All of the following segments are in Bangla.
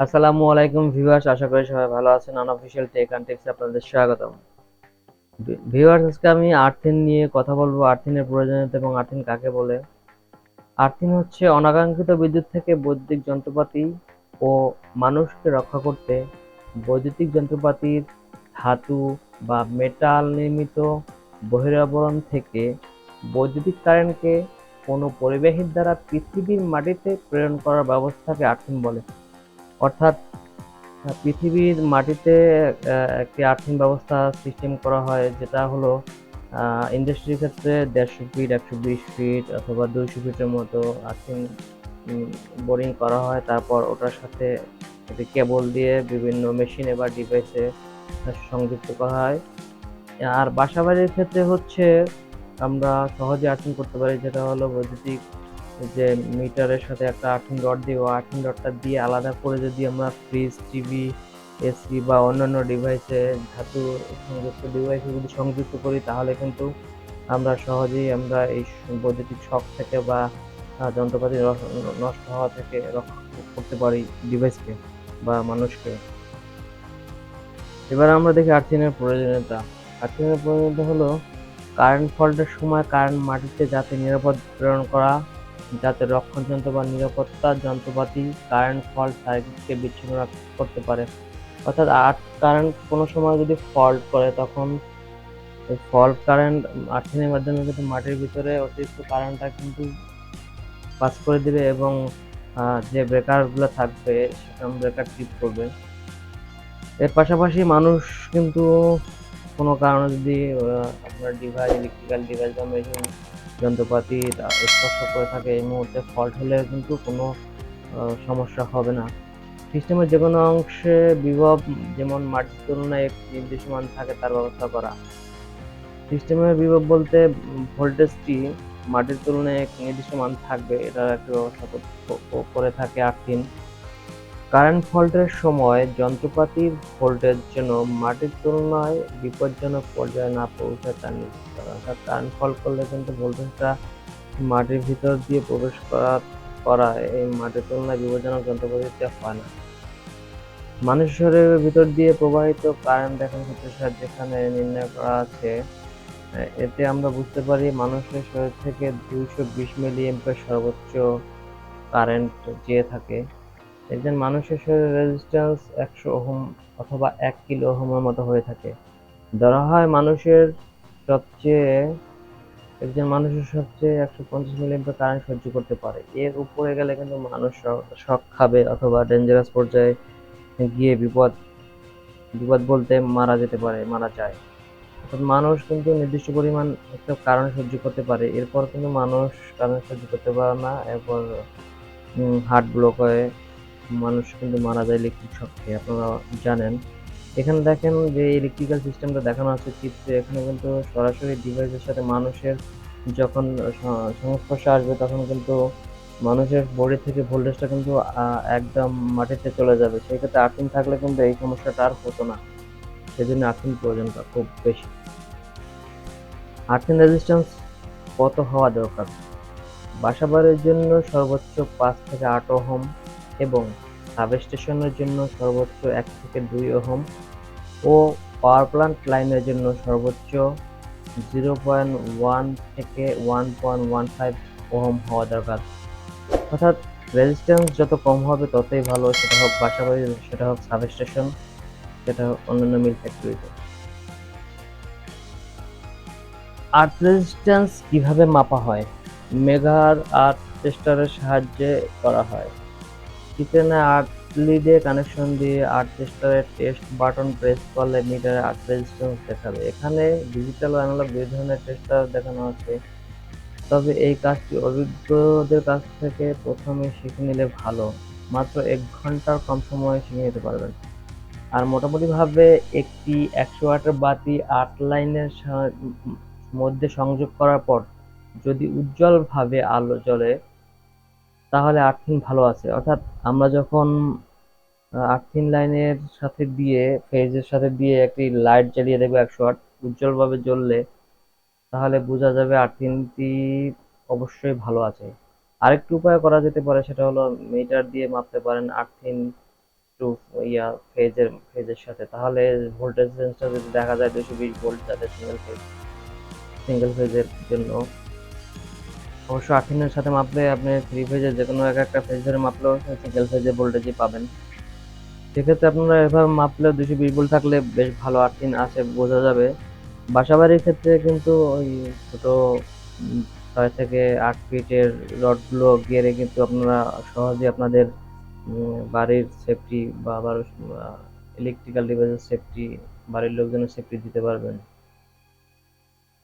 আসসালামু আলাইকুম ভিউয়ার্স, আশা করি সবাই ভালো আছেন। আনঅফিসিয়াল টেক অ্যান্ড টিপসে আপনাদের স্বাগতম। ভিউয়ার্স, আজকে আমি আর্থিন নিয়ে কথা বলব। আর্থিনের প্রয়োজনীয়তা এবং আর্থিন কাকে বলে? আর্থিন হচ্ছে অনাকাঙ্ক্ষিত বিদ্যুৎ থেকে বৈদ্যুতিক যন্ত্রপাতি ও মানুষকে রক্ষা করতে বৈদ্যুতিক যন্ত্রপাতির ধাতু বা মেটাল নির্মিত বহিরাবরণ থেকে বৈদ্যুতিক কারেন্টকে কোনো পরিবাহীর দ্বারা পৃথিবীর মাটিতে প্রেরণ করার ব্যবস্থাকে আর্থিন বলে। অর্থাৎ পৃথিবীর মাটিতে একটি আর্থিং ব্যবস্থা সিস্টেম করা হয় যেটা হলো ইন্ডাস্ট্রির ক্ষেত্রে দেড়শো ফিট একশো বিশ ফিট অথবা দুইশো ফিটের মতো আর্থিং বোরিং করা হয়। তারপর ওটার সাথে একটি কেবল দিয়ে বিভিন্ন মেশিনে বা ডিভাইসে সংযুক্ত করা হয়। আর বাসাবাড়ির ক্ষেত্রে হচ্ছে, আমরা সহজে আর্থিং করতে পারি, যেটা হলো বৈদ্যুতিক যে মিটারের সাথে একটা আর্থিং রড দিব আর্থিং ডটটা দিয়ে আলাদা করে যদি আমরা ফ্রিজ টিভি এসি বা অন্যান্য ডিভাইসে ধাতু সংযুক্ত ডিভাইসে যদি সংযুক্ত করি, তাহলে কিন্তু আমরা সহজেই আমরা এই বৈদ্যুতিক শক থেকে বা যন্ত্রপাতি নষ্ট হওয়া থেকে রক্ষা করতে পারি ডিভাইসকে বা মানুষকে। এবার আমরা দেখি আর্থিনের প্রয়োজনীয়তা। আর্থিনের প্রয়োজনীয়তা হলো কারেন্ট ফল্টের সময় কারেন্ট মাটিতে যাতে নিরাপদ প্রেরণ করা যাতে রক্ষণ যন্ত্র বা নিরাপত্তা যন্ত্রপাতি কারেন্ট ফল্ট সার্কিটকে বিচ্ছিন্ন করতে পারে। অর্থাৎ আর্থ কারেন্ট কোনো সময় যদি ফল্ট করে, তখন ফল্ট কারেন্ট আর্থিনের মাধ্যমে কিন্তু মাটির ভিতরে অতিরিক্ত কারেন্টটা কিন্তু পাস করে দিবে এবং যে ব্রেকারগুলো থাকবে সেখানে ব্রেকার টিপ করবে। এর পাশাপাশি মানুষ কিন্তু কোনো কারণে যদি আপনার ডিভাইস, ইলেকট্রিক্যাল ডিভাইস বা মেশিন যন্ত্রপাতি স্পর্শ করে থাকে এই মুহূর্তে ফল্ট হলে কিন্তু কোনো সমস্যা হবে না। সিস্টেমের যে কোনো অংশে বিভব যেমন মাটির তুলনায় একটি নির্দিষ্ট মান থাকে, তার ব্যবস্থা করা। সিস্টেমের বিভব বলতে ভোল্টেজটি মাটির তুলনায় এক নির্দিষ্ট মান থাকবে, এটার একটা ব্যবস্থা করে থাকে আর্থিন কারেন্ট ফল্টের সময় যন্ত্রপাতির ভোল্টেজ যেন মাটির তুলনায় বিপজ্জনক পর্যায়ে না পৌঁছায় তা নিশ্চিত করা অর্থাৎ কারেন্ট ফল্ট করলে কিন্তু ভোল্টেজটা মাটির ভিতর দিয়ে প্রবেশ করা করা এই মাটির তুলনায় বিপজ্জনক যন্ত্রপাতিতে হয় না। মানুষের শরীরের ভিতর দিয়ে প্রবাহিত কারেন্ট দেখার ক্ষেত্রে যেখানে নির্ণয় করা আছে। এতে আমরা বুঝতে পারি মানুষের শরীর থেকে দুইশো বিশ মিলি এম্পের সর্বোচ্চ কারেন্ট যেয়ে থাকে। একজন মানুষের শরীরের রেজিস্ট্যান্স একশো ওহম অথবা এক কিলো ওহমের মতো হয়ে থাকে। ধরা হয় মানুষের সবচেয়ে, একজন মানুষের সবচেয়ে একশো পঞ্চাশ মিলিমিটার কারেন্ট সহ্য করতে পারে। এর উপরে গেলে কিন্তু মানুষ শক খাবে অথবা ডেঞ্জারাস পর্যায়ে গিয়ে বিপদ বিপদ বলতে মারা যেতে পারে, মারা যায়। অর্থাৎ মানুষ কিন্তু নির্দিষ্ট পরিমাণ একটা কারণ সহ্য করতে পারে। এরপর কিন্তু মানুষ কারণ সহ্য করতে পারে না। এরপর হার্ট ব্লক হয়ে মানুষ কিন্তু মারা যায় ইলেকট্রিক শক খেয়ে, আপনারা জানেন। এখানে দেখেন যে ইলেকট্রিক্যাল সিস্টেমটা দেখানো আছে চিত্রে, এখানে কিন্তু সরাসরি ডিভাইসের সাথে মানুষের যখন সংস্পর্শে আসবে, তখন কিন্তু মানুষের বডি থেকে ভোল্টেজটা কিন্তু একদম মাটিতে চলে যাবে। সেই ক্ষেত্রে আর্থিং থাকলে কিন্তু এই সমস্যাটা আর হতো না। সেই জন্য আর্থিং প্রয়োজনটা খুব বেশি। আর্থিং রেজিস্ট্যান্স কত হওয়া দরকার? বাসাবাড়ির জন্য সর্বোচ্চ পাঁচ থেকে আট ওহম। এবং সাবস্টেশনের জন্য সর্বোচ্চ এক থেকে দুই ওহম ও পাওয়ার প্লান্ট লাইনের জন্য সর্বোচ্চ জিরো পয়েন্ট ওয়ান থেকে one point one five ohm হওয়া দরকার। অর্থাৎ রেজিস্ট্যান্স যত কম হবে ততই ভালো, সেটা হোক বাসাবাড়ি সেটা হোক সাবস্টেশন সেটা হোক অন্যান্য মিল ফ্যাক্টরিতে আর্থ রেজিস্ট্যান্স কীভাবে মাপা হয়? মেঘার আর্থ টেস্টারের সাহায্যে করা হয়। কিচেনে আর্থ লিডে কানেকশন দিয়ে আর্থ টেস্টারের টেস্ট বাটন প্রেস করলে মিটারে আর্থ রেজিস্ট্যান্স দেখাবে। এখানে ডিজিটাল অ্যানালগ দুই ধরনের টেস্টার দেখানো আছে। তবে এই কাজটি অভিজ্ঞদের কাছ থেকে প্রথমে শিখে নিলে ভালো। মাত্র এক ঘণ্টার কম সময়ে শিখে নিতে পারবেন। আর মোটামুটিভাবে একটি একশো ওয়াটের বাতি আট লাইনের মধ্যে সংযোগ করার পর যদি উজ্জ্বলভাবে আলো জ্বলে তাহলে আর্থিং ভালো আছে। অর্থাৎ আমরা যখন আর্থিং লাইনের সাথে দিয়ে ফেজের সাথে দিয়ে একটি লাইট জ্বালিয়ে দেবো একশো ওয়াট উজ্জ্বলভাবে জ্বললে, তাহলে বোঝা যাবে আর্থিংটি অবশ্যই ভালো আছে। আরেকটি উপায় করা যেতে পারে, সেটা হলো মিটার দিয়ে মাপতে পারেন আর্থিং টু ইয়া ফেজের ফেজের সাথে। তাহলে ভোল্টেজ রেঞ্জটা যদি দেখা যায় দুশো বিশ ভোল্ট যাতে সিঙ্গেল ফেজ সিঙ্গেল ফেজের জন্য। অবশ্য আঠিনের সাথে মাপলে আপনি থ্রি ফেজের যে কোনো এক একটা ফেজ ধরে মাপলেও সিঙ্গেল ফেজের ভোল্টেজই পাবেন। সেক্ষেত্রে আপনারা এভাবে মাপলে দুশো বিশ ভোল্ট থাকলে বেশ ভালো আর্থিন আছে, বোঝা যাবে। বাসাবাড়ির ক্ষেত্রে কিন্তু ওই ছোটো ছয় থেকে আট ফিটের রডগুলো গেড়ে কিন্তু আপনারা সহজে আপনাদের বাড়ির সেফটি বা আবার ইলেকট্রিক্যাল ডিভাইসের সেফটি বাড়ির লোকজনের সেফটি দিতে পারবেন।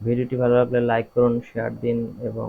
ভিডিওটি ভালো লাগলে লাইক করুন শেয়ার দিন এবং